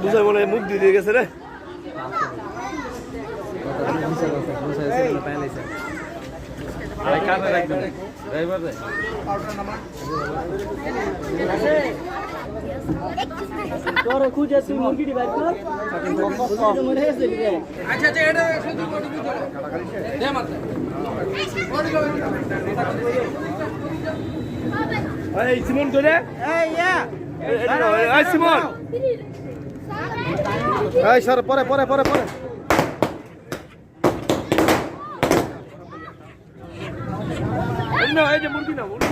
বুঝাই মনে হয় মুখ দিয়ে দিয়ে গেছে রে। খুঁজে তুই মুরগিটি বাইর কর। এই সিমন করে এই সিমন। এই সর পরে পরে পরে পরে। এই যে মুরগি না মুরগি।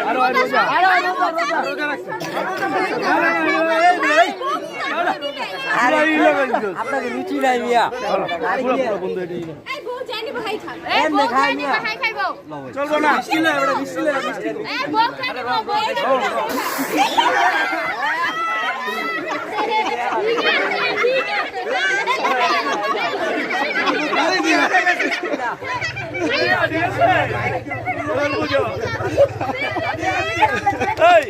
আরও আরও যা আরও এই আপনাকে রুচি নাই মিয়া পুরো পুরো বন্ধ এটি চলবো না মিষ্টি লাগে মিষ্টি লাগে মিষ্টি এবার বুঝো এই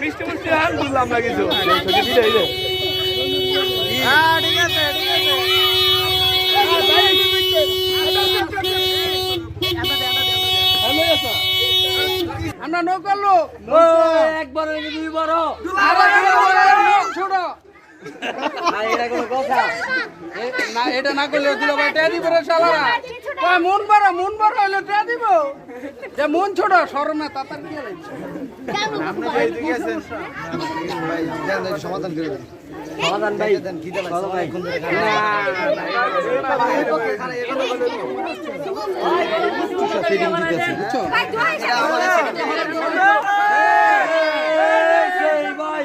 মিষ্টি মিষ্টি আর বললাম না কিছু এই যে এই যে আমরা নৌকার লোক একবার দুই বড় ছোট। ভাই এটা কোনো কথা। না এটা না করলে দুলা ভাই টেয়া দিব মন বড় মন বড় হইলে টেয়া দিব। যে মন ছোট শরমে তাতার কি ঠিক আছে ভাই দেন দেন, সমাধান ভাই দেন সমাধান ভাই না ফিটিং দিতেছি বুঝছ সেই ভাই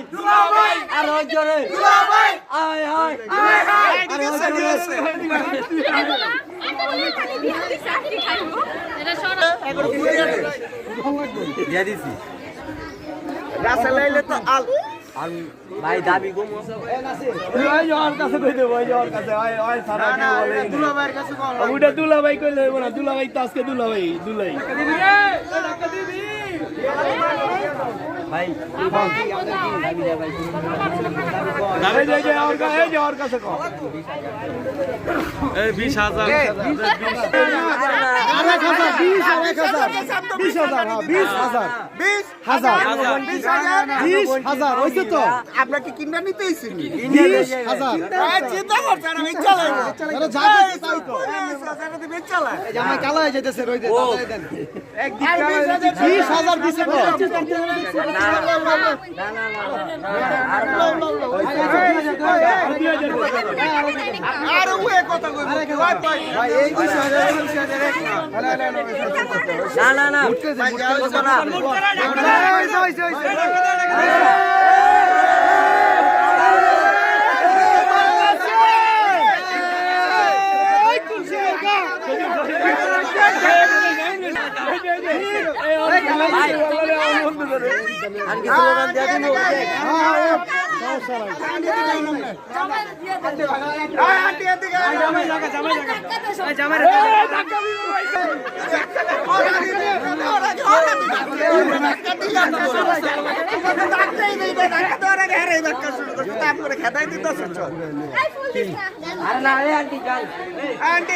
আর ওই জোরে আয় আয় আরে ওই জোরে দিয়া দিছি। গাছে লাইলে তো আল আমি ভাই দাবি ওই কাছে কই দেবো ওই যে কাছে। ওই ওই সারা কি দুলা ভাইয়ের কাছে বল ওটা দুলা ভাই কইলে হইব না দুলা ভাই তো আজকে দুলা ভাই দুলাই বিশ হাজার। বিশ হাজার হাজার হয়েছে তো। আপনাকে কিনা নিতে বিশ হাজার। আরে দিছে তাই তো। এই যে আমার কালা হয়ে যেতেছে। বিশ হাজার দিছে না। না না না কত না হয়েছে, হয়েছে, হয়েছে। আর কি স্লোগান দিয়া দিমু হ্যাঁ, হ্যাঁ, আন্টি এদিকে জামাই লাগা জামাই লাগা জামাই খেদাই দিতেছে আন্টি